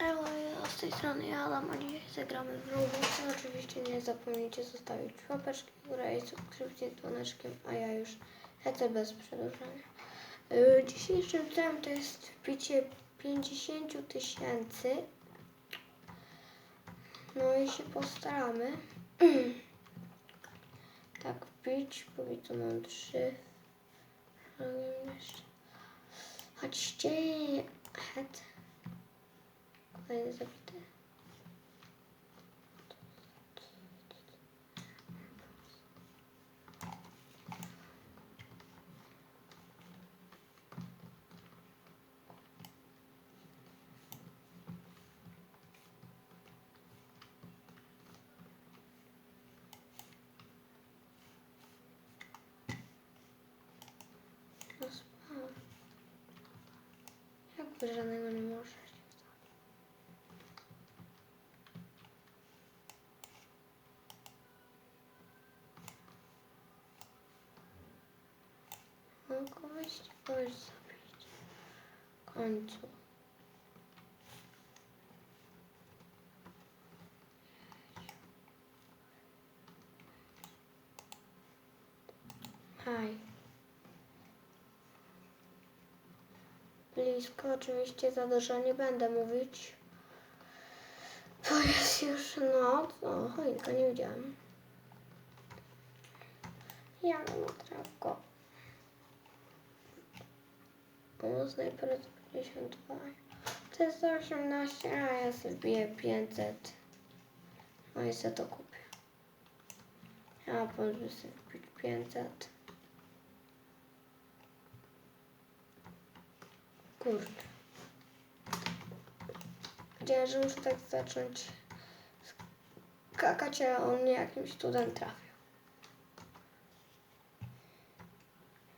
Elo, ja z tej strony ja Adam, a dzisiaj zagramy w Roblox. Oczywiście nie zapomnijcie zostawić łapeczki w górę i subskrypcji z dzwoneczkiem, a ja już lecę bez przedłużania. Yy, Dzisiejszym celem to jest wbicie 50 000 tysięcy. No i się postaramy. tak wbić, mi tu mam trzy. Robię jeszcze. Chodźcie. Het. Kolejny zabity. No spałem. Jakby żadnego nie możesz. No kogoś, zabić. W końcu. Haj. Blisko, oczywiście za dużo nie będę mówić. To jest już noc. O, choinka nie widziałem. Ja mam. O, snajper jest 52. To jest 18, a ja sobie biję 500. No i sobie to kupię. Ja pozwolę sobie kupić 500. Kurde. Wiedziałem, że muszę tak zacząć skakać, a on mnie jakimś cudem trafił.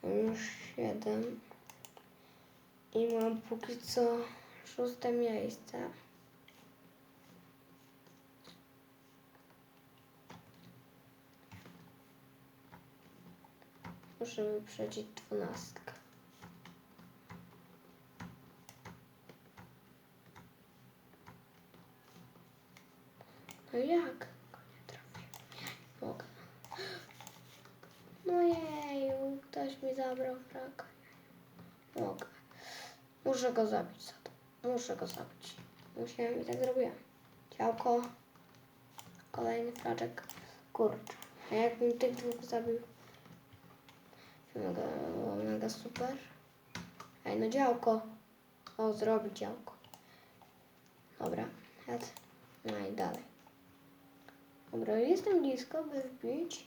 Już 7. I mam póki co szóste miejsce. Muszę wyprzedzić dwunastkę. No jak? Nie mogę. No jeju, ktoś mi zabrał fraka. Nie mogę. Muszę go zabić za to. Muszę go zabić. Musiałem i tak zrobiłem. Ciałko. Kolejny fraczek. Kurczę. A jakbym tych dwóch zabił? Mega, mega super. Ej, no działko. O, zrobi działko. Dobra. Het. No i dalej. Dobra, jestem blisko, by wbić.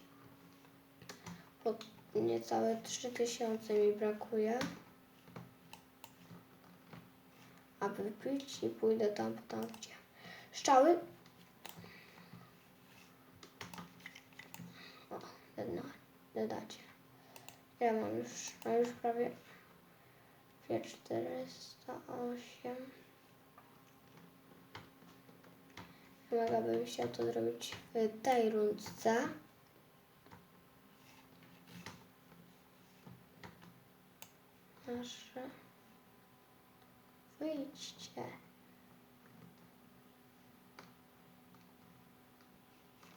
Bo niecałe 3000 mi brakuje. Aby wbić i pójdę tam, tam gdzie. Strzały. O, jedna. Dodacie. Ja mam już, a już prawie 408. Mega bym chciał to zrobić w tej rundce. Nasze. Wyjdźcie.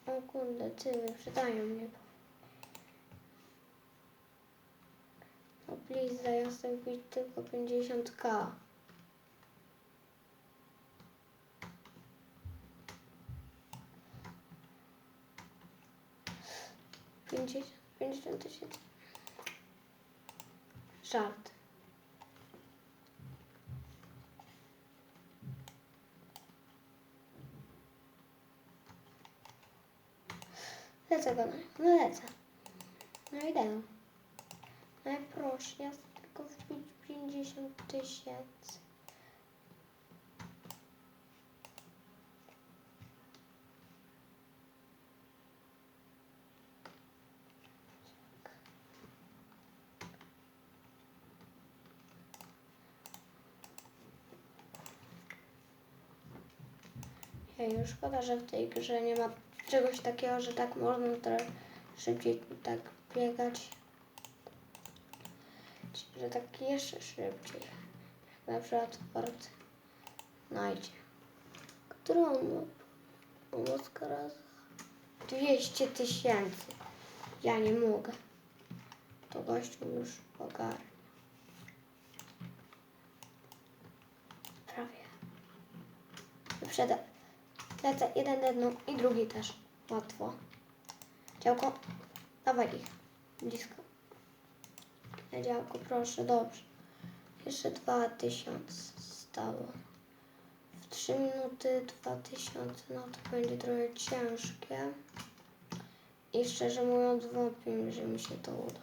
O kurde, ty wyprzedają mnie. No please, chcę wbić tylko 50k. Pięćdziesiąt, pięćdziesiąt tysięcy. Żart. Lecę go, no lecę. No idę. No i proszę, ja chcę tylko wbić 50 tysięcy. Już szkoda, że w tej grze nie ma czegoś takiego, że tak można trochę szybciej tak biegać. Że tak jeszcze szybciej. Na przykład w Fortnite. dronu. O maskaraza. 200 tysięcy. Ja nie mogę. To gościu już ogarnia. Prawie. Wyprzedam. Lecę jeden jedną i drugi też. Łatwo. Działko. Dawaj ich. Blisko. Na działko, proszę, dobrze. Jeszcze dwa tysiące stało. W trzy minuty dwa tysiące, no to będzie trochę ciężkie. I szczerze mówiąc wątpię, że mi się to uda.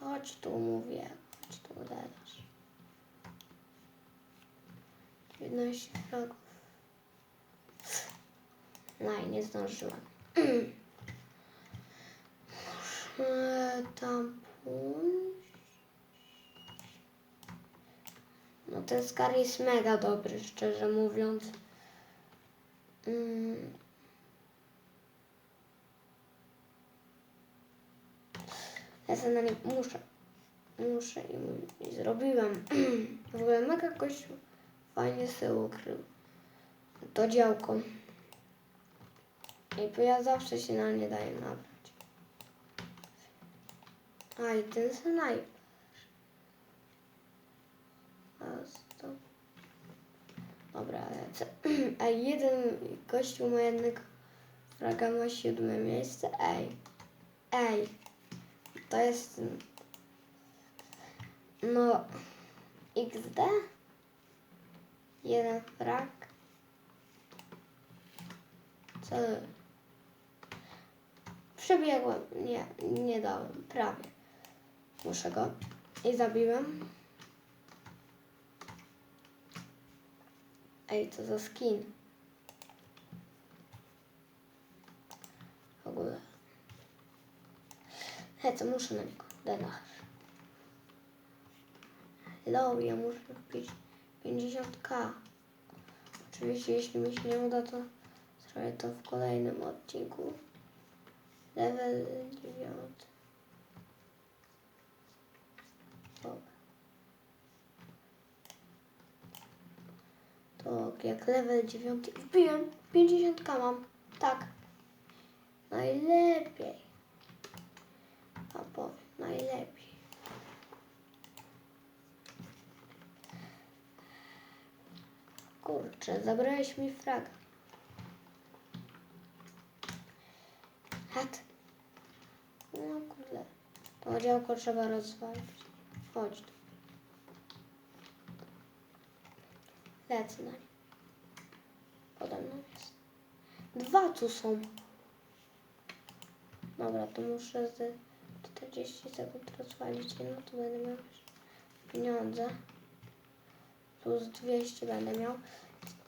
Chodź tu, mówię. Chodź tu, uderzasz. 19 fragów. No i nie zdążyłem. Muszę tam pójść. No ten skar jest mega dobry, szczerze mówiąc. Mm. Lecę na nie, muszę. Muszę i, i zrobiłem. w ogóle mega kościół fajnie sobie ukrył. To działko. I bo ja zawsze się na nie daję nabrać. A i ten snajper. Dobra, lecę. A jeden gościu ma jednego fraga ma siódme miejsce. Ej. Ej. To jest... No... XD? Jeden frag. Co? Przebiegłem. Nie, nie dałem. Prawie. Muszę go. I zabiłem. Ej, co za skin. W ogóle. Hej, co muszę na niego. Denach. Hello, ja muszę wbić 50k. Oczywiście, jeśli mi się nie uda, to zrobię to w kolejnym odcinku. Level 9. Dobra. To jak level 9 wbiłem, 50k mam. Tak. Najlepiej. A powiem, najlepiej. Kurczę, zabrałeś mi fraga. Hat. No kurde. To działko trzeba rozwalić. Chodź tu. Lecę na nie. Pode mną jest. Dwa tu są. Dobra, to muszę z 40 sekund rozwalić jedno, to będę miał pieniądze. Plus 200 będę miał.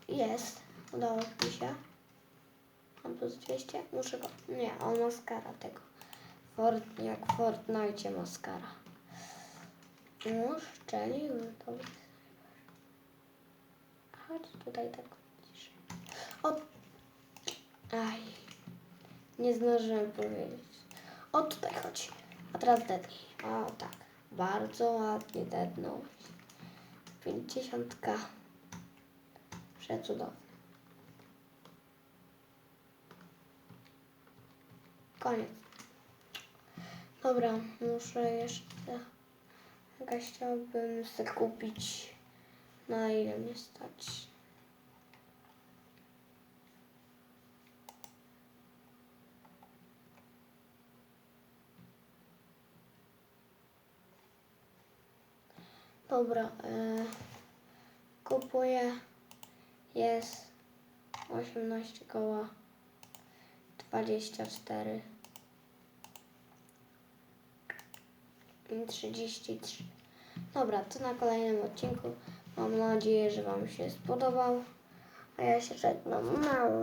Jest. Udało mi się. Mam plus 200. Muszę go... Nie, on maskara tego. Fort, jak w Fortnite maskara. Już szczeliły. Dobry. Chodź tutaj tak ciszej. O! Aj. Nie zdążyłem powiedzieć. O, tutaj chodź. A teraz dednij. O, tak. Bardzo ładnie dednął. 50k. Przecudowne. Koniec. Dobra, muszę jeszcze... Jakaś chciałbym sobie kupić. Na ile mnie stać? Dobra, e, kupuję. Jest 18 koła 24 i 33. Dobra, to na kolejnym odcinku. Mam nadzieję, że Wam się spodobał. A ja się żegnam. Mała.